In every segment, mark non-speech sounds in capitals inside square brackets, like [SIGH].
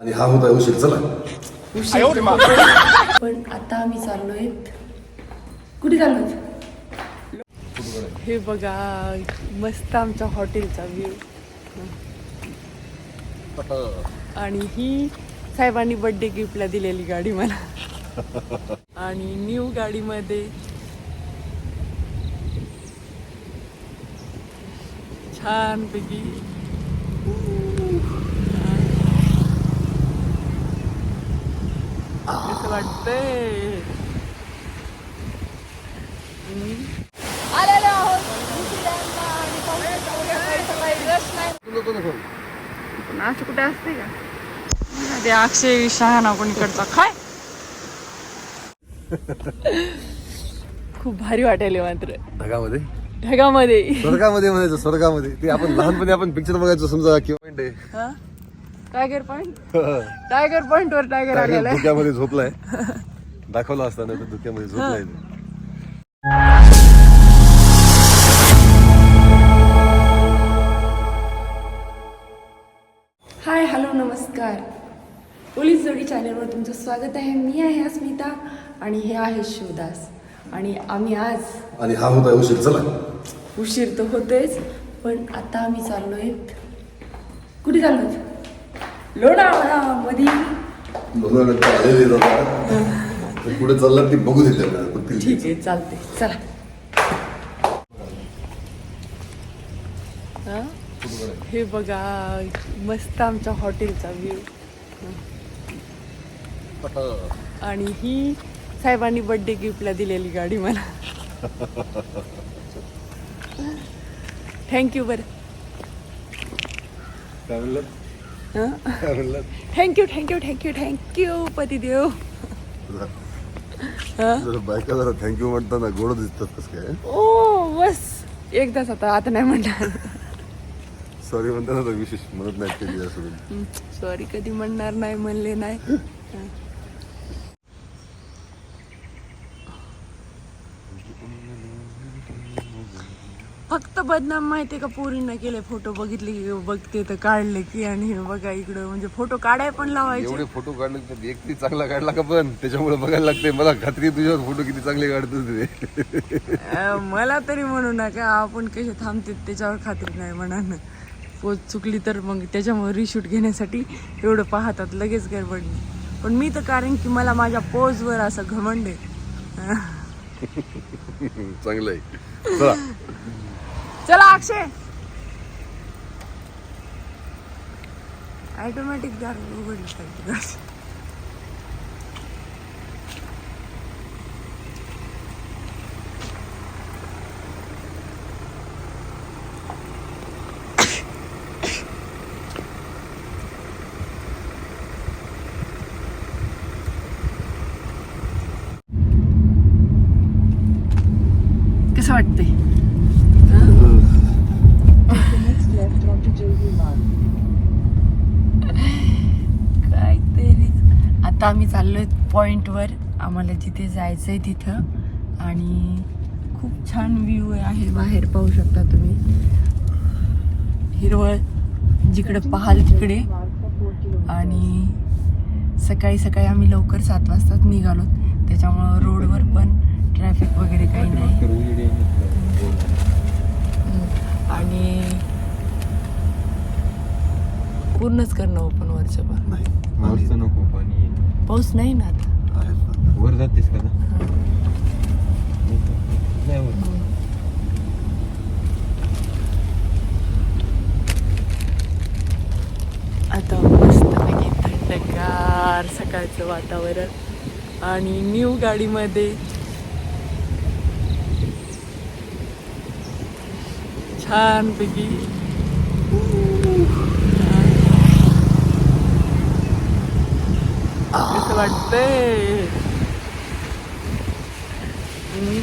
आणि हा होता उशीर चला. पण आता आम्ही चाललोय. कुठे चाललोय? हे बघा मस्त आमच्या हॉटेलचा व्ह्यू. आणि ही साहेबांनी बर्थडे गिफ्टला दिलेली गाडी मला. आणि न्यू गाडीमध्ये छान आलेलो आहोत पण असं कुठे असते का? ते अक्षय शहाणा कोणीकडचा. काय? खूप भारी वाटायले मात्र. ढगामध्ये? ढगामध्ये. स्वर्गामध्ये म्हणायचं स्वर्गामध्ये. ते आपण लहानपणी आपण पिक्चर बघायचो समजा किंवा. हा? टायगर पॉइंट टायगर पॉइंट वर टायगर आलेला आहे. धुक्यामध्ये झोपलाय. [LAUGHS] दाखवला असताना तर धुक्यामध्ये झोपलाय. हाय हॅलो नमस्कार. पोलीस जोडी चॅनलवर तुमचं स्वागत आहे. मी आहे अस्मिता आणि हे आहे शिवदास. आणि आम्ही आज आणि हा होता उशीर चला. उशीर तर होतेच पण आता आम्ही चाललोय. कुठे चाललोय लोणावळा मध्ये लोणावळ्यात आलेले जातात पुढे चालला ती बघू देते आपल्याला ठीक आहे चालते चला. हा? हे बघा मस्त आमच्या हॉटेलचा व्ह्यू. आणि ही साहेबांनी बर्थडे गिफ्टला दिलेली गाडी मला. [LAUGHS] थँक्यू बरं. थँक्यू थँक्यू थँक्यू थँक्यू पतिदेव बायका जरा थँक्यू म्हणताना गोड दिसतात काय ओ बस एकदाच आता आता नाही म्हणणार सॉरी म्हणताना विशेष म्हणत असं सॉरी कधी म्हणणार नाही म्हणले नाही फक्त बदनाम माहितीये का? पोरींना केले फोटो बघितले की बघते तर काढले की आणि हे बघा इकडं म्हणजे फोटो काढाय पण लावायचे. एवढे फोटो काढले तर एक ती चांगला काढला का पण? त्याच्यामुळे बघायला लागते मला खात्री आहे तुझ्यावर फोटो किती चांगले काढतो ते. अं, मला तरी म्हणू नका आपण कसे थांबते त्याच्यावर खात्री नाही म्हणा ना. पोच चुकली तर मग त्याच्यामुळे रिशूट घेण्यासाठी एवढं पाहतात लगेच गडबडली पण मी तर कारण की मला माझ्या पोजवर असं घमंड आहे. चांगलं आहे चला. चला अक्षय. ऑटोमॅटिक दार उघडली पाहिजे गाडी. कसं वाटतंय काहीतरी आत्ता आम्ही चाललो आहे पॉईंटवर आम्हाला जिथे जायचं आहे तिथं. आणि खूप छान व्ह्यू आहे बाहेर पाहू शकता तुम्ही. हिरवळ जिकडे पाहाल तिकडे. आणि सकाळी सकाळी आम्ही लवकर सात वाजताच निघालो. त्याच्यामुळं रोडवर पण ट्रॅफिक वगैरे काही नाही. आणि पूर्णच करणं ओपन वरचं पण. पाऊस नाही ना आता. वर जातेस का नाही वर. आता मस्तपैकी थंडगार सकाळचं वातावरण आणि न्यू गाडीमध्ये. छानपैकी. हम्म.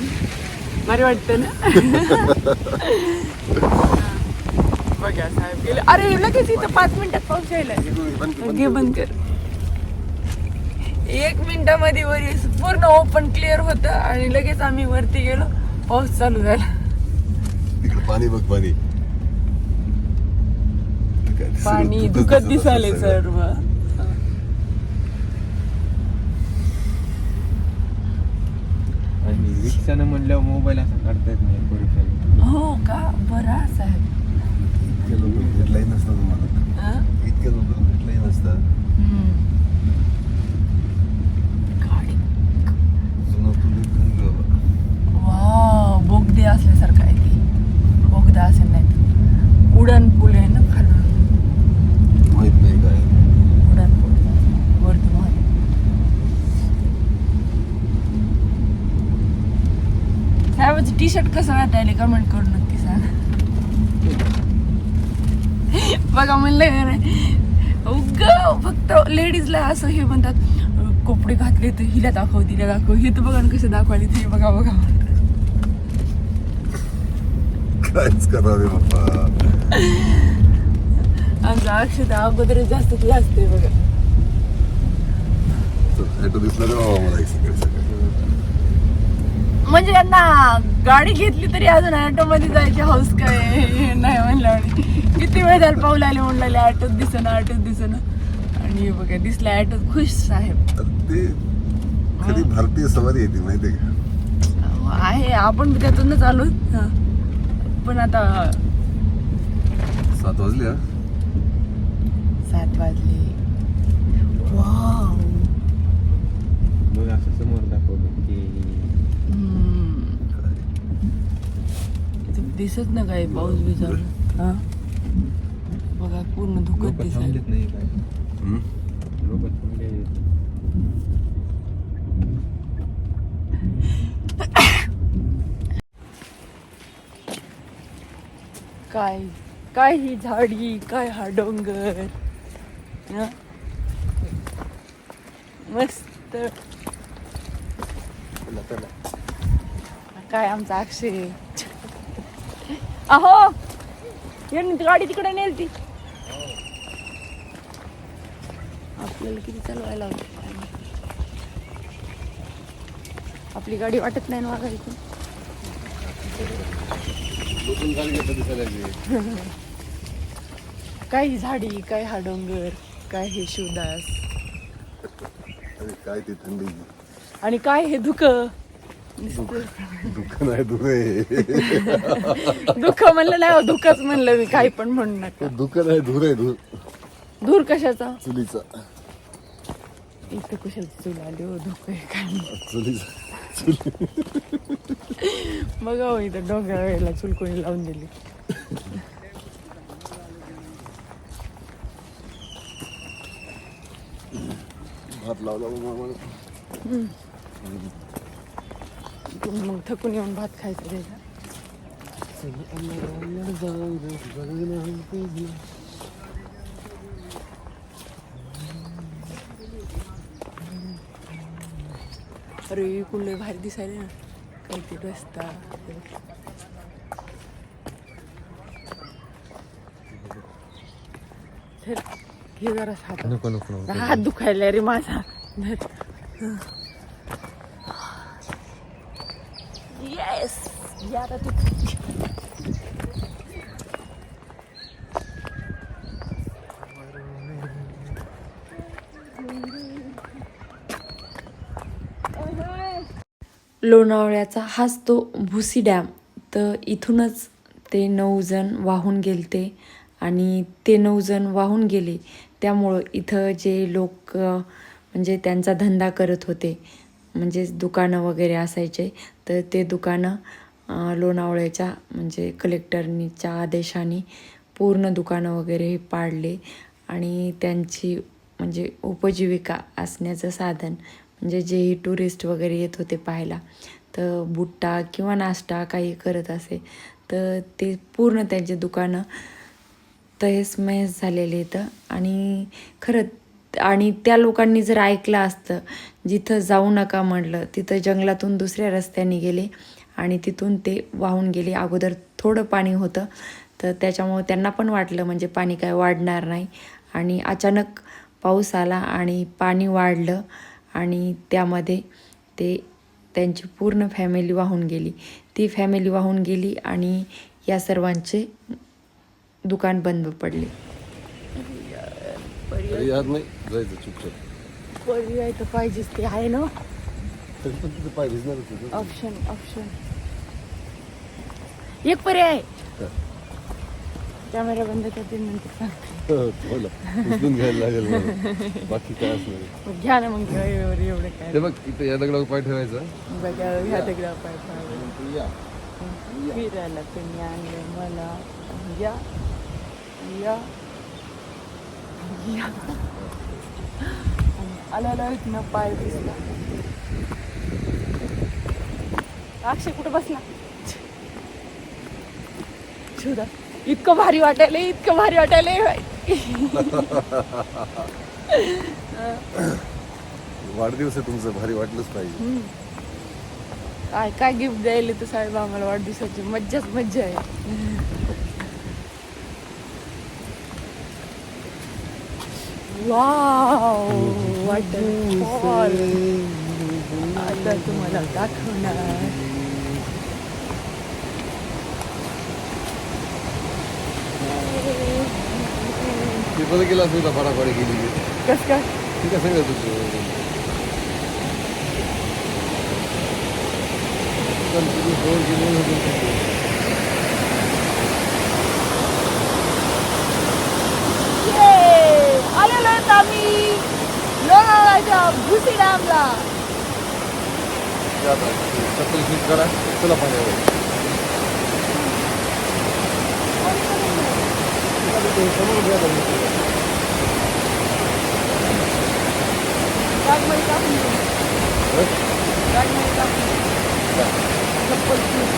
भारी वाटतं ना? बघा साहेब गेले. अरे लगेच इथं पाच मिनिटात पाऊस यायला. घे बंद कर. एक मिनिटामध्ये वरी पूर्ण ओपन क्लिअर होतं आणि लगेच आम्ही वरती गेलो. पाऊस चालू झाला. तिकडे पाणी बघ पाणी. दिसलं, पाणी दुखत सगळं. सर्व. रिक्षानं म्हणल्यावर मोबाईल असा काढता येत नाही परीक्षा हो का? बरं असं आहे. इतके लोक भेटलाही नसतात मला हं? इतके लोक भेटलाही नसतात हम्म. गाडी जुनं तुम्ही पण बाबा वा बोगदे असल्यासारखं आहे ते बोगदा असेल नाही तर. उडान पूल आहे ना खालून माहीत नाही काय उडान पूल वरती वाहत. साहेबाचं टी शर्ट कसं वाटायला कमेंट करून नक्की सांग. बघा म्हणलं उग फक्त लेडीजला असं हे म्हणतात कपडे घातले तर हिला दाखव तिला दाखव. हे तर बघा कसं दाखवायला ते बघा बघा. कायच आमचा अक्षता अगोदर जास्तच लाजते बघा. दिसला रे बाबा मला म्हणजे यांना गाडी घेतली तरी अजून ऑटो मध्ये जायची हाऊस काय? हे नाही म्हणलं किती वेळ झाला पाऊल आले म्हणलं ऑटोत दिसन ऑटोत दिसन आणि बघा दिसला ऑटोत खुश साहेब. ते खरी भारतीय सवारी येते माहितीये का? आहे आपण त्यातूनच आलो. पण आता सात वाजले सात वाजले. वाव मग असं समोर दाखवलं की हम्म. इथं दिसत ना काय पाऊस बी चालू हा? बघा पूर्ण धुकत नाही काय? हम्म? लोक थांबले काय काय ही झाडी काय हा डोंगर? हं? मस्त. काय आमचा अक्षय? अहो यांनी गाडी तिकडे नेल ती आपल्याला किती चालवायला. आपली गाडी वाटत नाही ना लागली. [LAUGHS] काय झाडी काय हा डोंगर काय हे शिवदास अरे काय ती थंडी आणि काय हे धुक दुःख. नाही दुःख आहे. [LAUGHS] दुःख म्हणलं नाही हो, धुकच म्हणलं मी काही पण म्हणू नका. दुःख नाही धूर आहे धूर. धूर कशाचा? चुलीचा. इथं कशाची चूल आली हो धुक आहे काय? चुलीचा. बघा हो इथं डोंगर वेळेला चूल कोणी लावून दिली. भात लावला मग मामाने. मग थकून येऊन भात खायचं त्याचा अरे कुठले भारी दिसायले ना. काय ते रस्ता. घे जरा हात नको नको नको. हात दुखायला रे माझा. येस आता तू लोणावळ्याचा हाच तो भुसी डॅम. तर इथूनच ते नऊ जण वाहून गेलते आणि ते नऊ जण वाहून गेले. त्यामुळं इथं जे लोक म्हणजे त्यांचा धंदा करत होते म्हणजेच दुकानं वगैरे असायचे तर ते दुकानं लोणावळ्याच्या म्हणजे कलेक्टरनीच्या आदेशाने पूर्ण दुकानं वगैरे हे पाडले आणि त्यांची म्हणजे उपजीविका असण्याचं साधन म्हणजे जेही टुरिस्ट वगैरे येत होते पाहायला तर बुट्टा किंवा नाश्ता काही करत असे तर ते पूर्ण त्यांचे दुकानं तहेसमहेस झालेले तर आणि खरं आणि त्या लोकांनी जर ऐकलं असतं जिथं जाऊ नका म्हटलं तिथं जंगलातून दुसऱ्या रस्त्याने गेले आणि तिथून ते वाहून गेले. अगोदर थोडं पाणी होतं तर त्याच्यामुळं त्यांना पण वाटलं म्हणजे पाणी काय वाढणार नाही. आणि अचानक पाऊस आला आणि पाणी वाढलं आणि त्यामध्ये ते त्यांची पूर्ण फॅमिली वाहून गेली. ती फॅमिली वाहून गेली आणि या सर्वांचे दुकान बंद पडले. पाहिजेच ते आहे ना. तरी पण तुझं पाय भिजणारच होतं. ऑप्शन ऑप्शन एक पर्याय. आहे हा. कॅमेरा बंद करते नंतर सांगते हो ना उचलून घ्यायला लागेल मला. बाकी काय असणार? आहे. मग घ्या ना मग एवढं एवढं काय. ते बघ इथे या दगडावर पाय ठेवायचा. बघा ह्या दगडा पाय पाय या. फिरायला तुम्ही आणलं मला. या. या. या. आल्याला इथनं पाय दिसला. अक्षय कुठं बसला? शोधा. इतकं भारी वाटायला इतकं भारी वाटायला [LAUGHS] वाढदिवस आहे तुमचं भारी वाटलंच पाहिजे. काय काय गिफ्ट द्यायला तर साहेब आम्हाला वाढदिवसाची? मज्जाच मज्जा आहे. वाव वॉटरफॉल आता तुम्हाला दाखवणार. ते बरं केलं असं फडाफाडी गेली कस काय ठीक आहे सगळं तुझं Continue hold केलं होतं. ये! आलेलो आहेत आम्ही लोणावळ्याच्या भुसी डॅमला ते आता चप्पल फिट करा चला पाण्यावर समोर घ्या बरं. बॅगमध्ये टाकून दे. हं? बॅगमध्ये टाकून दे. चप्पल shoes.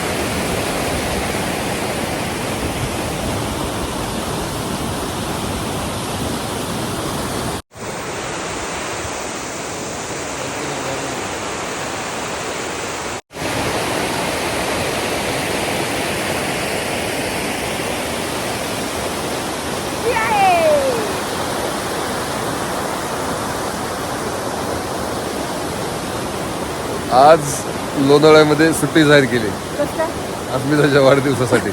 Yay! आज लोणावळ्यामध्ये सुट्टी जाहीर केली? अस्मिताच्या वाढदिवसासाठी.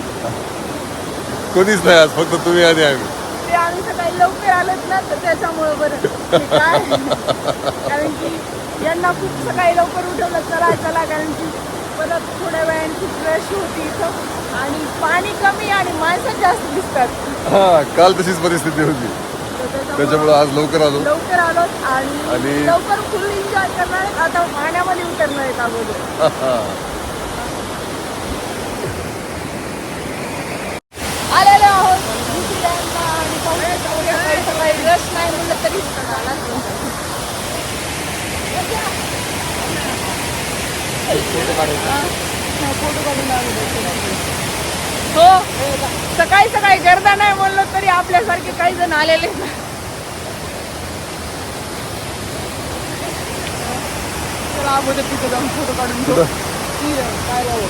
कोणीच नाही आज फक्त तुम्ही आणि आम्ही. ते आम्ही सकाळी लवकर आलोत ना तर त्याच्यामुळं बरं. ते काय? कारण की यांना खूप सकाळी लवकर उठवलं चला चला कारण की परत थोड्या वेळाने खूप रश होती इथं. आणि पाणी कमी आणि माणसं जास्त दिसतात. हा काल तशीच परिस्थिती होती. त्याच्यामुळं आज लवकर आलो. लवकर आलोत आणि आणि- लवकर फुल एन्जॉय करणार आहेत. आता पाण्यामध्ये उतरणार आहेत अगोदर. [LAUGHS] आलेलो आहोत. आणि सकाळी सकाळी रश नाही म्हणलं तरी आला फोटो काढून हो. सकाळी सकाळी गर्दा नाही म्हणलं तरी आपल्यासारखे काही जण आलेले चला अगोदर तिथे जाऊन फोटो काढून घेऊ. कुठं? तिथं, काय लावू?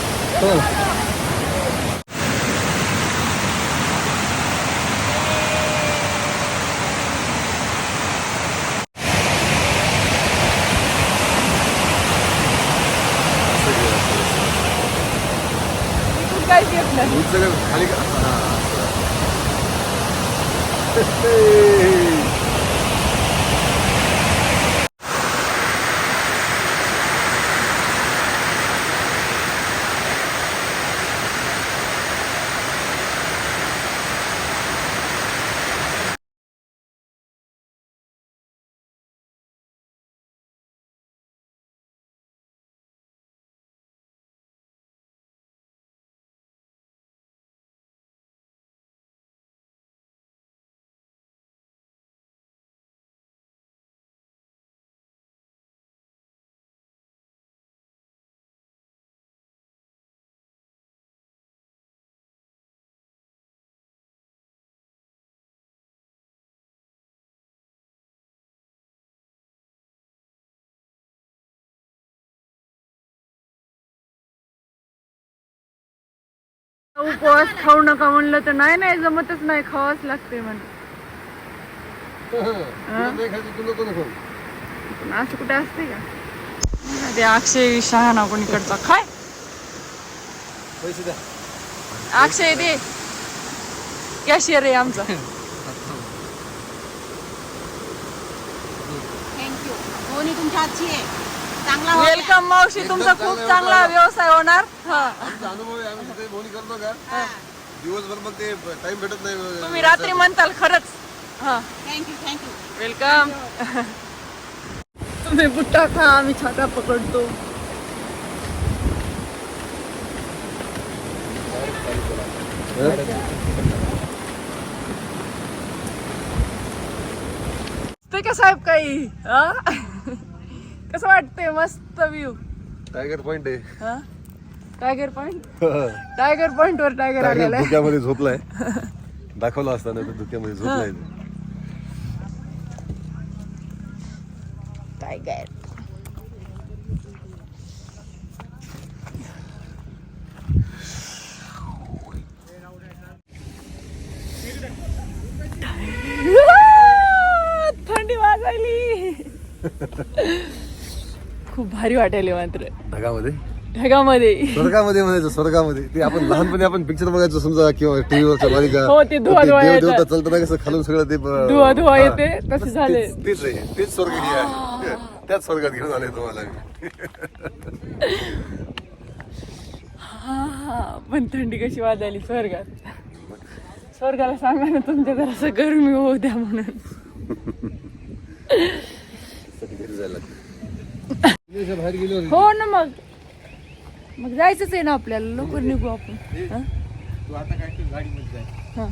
इथून काहीच येत नाही. खाली [LAUGHS] उपवास खाऊ नका म्हणलं तर नाही नाही जमतच नाही खावाच लागते म्हण. असं कुठे असते का? ते अक्षय शहाणा कोणीकडचा खाय. पैसे द्या. अक्षय दे. कॅशियर आहे आमचा. [LAUGHS] थँक्यू दोन्ही तुमच्या हातची आहे. चांगला वेलकम मावशी तुमचा खूप चांगला व्यवसाय होणार. हा. आमचा अनुभव आहे आम्ही तिथे बोनी करतो का? दिवसभर मग ते टाइम भेटत नाही तुम्ही रात्री म्हणताल खरंच. हा. Thank you thank you welcome. तुम्ही बुट्टा खा आम्ही छाता पकडतो. ते का साहेब काही हा? कसं वाटतंय? मस्त व्ह्यू टायगर पॉइंट आहे. टायगर पॉइंट टायगर पॉइंट वर टायगर टायगर आलेला आहे. धुक्यामध्ये झोपलाय. दाखवला असताना तर धुक्यामध्ये झोपलाय. टायगर थंडी वाजायली खूप भारी वाटायले मात्र ढगामध्ये ढगामध्ये स्वर्गामध्ये म्हणायचं स्वर्गामध्ये ते आपण लहानपणी आपण पिक्चर बघायचो समजा किंवा टीव्हीवरच्या मालिका हो, ते धुवा- धुवा देव यायचा. देवता चालताना कसं खालून सगळं ते ब- धुवा- धुवा हा. येते, तसे झाले. तेच- तेच आहे तेच स्वर्ग हे आहे त्याच स्वर्गात घेऊन आले तुम्हाला मी. हा पण थंडी कशी वाजायली स्वर्गात स्वर्गाला सांगा ना तुमच्या जरासं गरमी होऊ द्या म्हणून [LAUGHS] घरी जायला लागतं. देशाच्या बाहेर गेलो हो ना मग. मग जायचंच आहे ना आपल्याला. लवकर निघू आपण. हा? तू आता काय कर गाडीमध्ये जाय हा,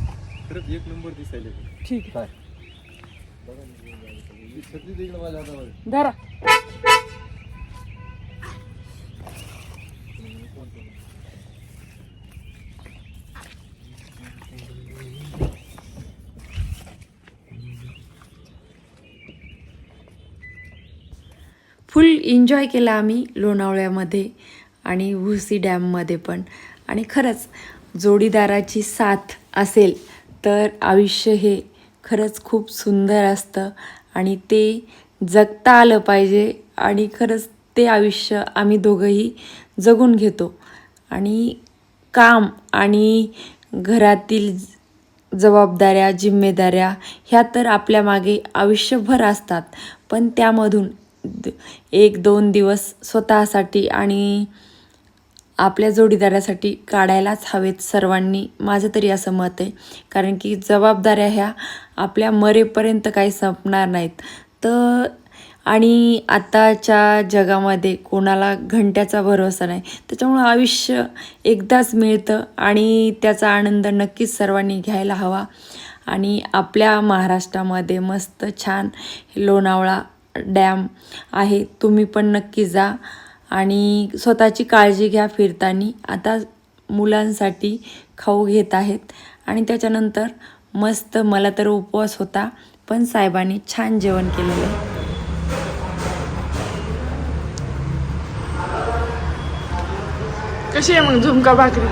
खरंच एक नंबर दिसायला ठीक आहे. छत्री दे इकडं माझ्या हातामध्ये. धरा. फुल एन्जॉय केला आम्ही लोणावळ्यामध्ये आणि भुसी डॅममध्ये पण. आणि खरंच जोडीदाराची साथ असेल तर आयुष्य हे खरंच खूप सुंदर असतं आणि ते जगता आलं पाहिजे आणि खरंच ते आयुष्य आम्ही दोघंही जगून घेतो. आणि काम आणि घरातील जबाबदाऱ्या जिम्मेदाऱ्या ह्या तर आपल्या मागे आयुष्यभर असतात. पण त्यामधून एक दोन दिवस स्वतःसाठी आणि आपल्या जोडीदारासाठी काढायलाच हवेत सर्वांनी. माझं तरी असं मत आहे. कारण की जबाबदाऱ्या ह्या आपल्या मरेपर्यंत काही संपणार नाहीत. तर आणि आताच्या जगामध्ये कोणाला घंट्याचा भरोसा नाही. त्याच्यामुळं आयुष्य एकदाच मिळतं आणि त्याचा आनंद नक्कीच सर्वांनी घ्यायला हवा. आणि आपल्या महाराष्ट्रामध्ये मस्त छान लोणावळा डॅम आहे तुम्ही पण नक्की जा आणि स्वतःची काळजी घ्या फिरताना. आता मुलांसाठी खाऊ घेत आहेत आणि त्याच्यानंतर मस्त मला तर उपवास होता पण साहेबांनी छान जेवण केलेलं आहे. कशी आहे मग झुमका भाकरी?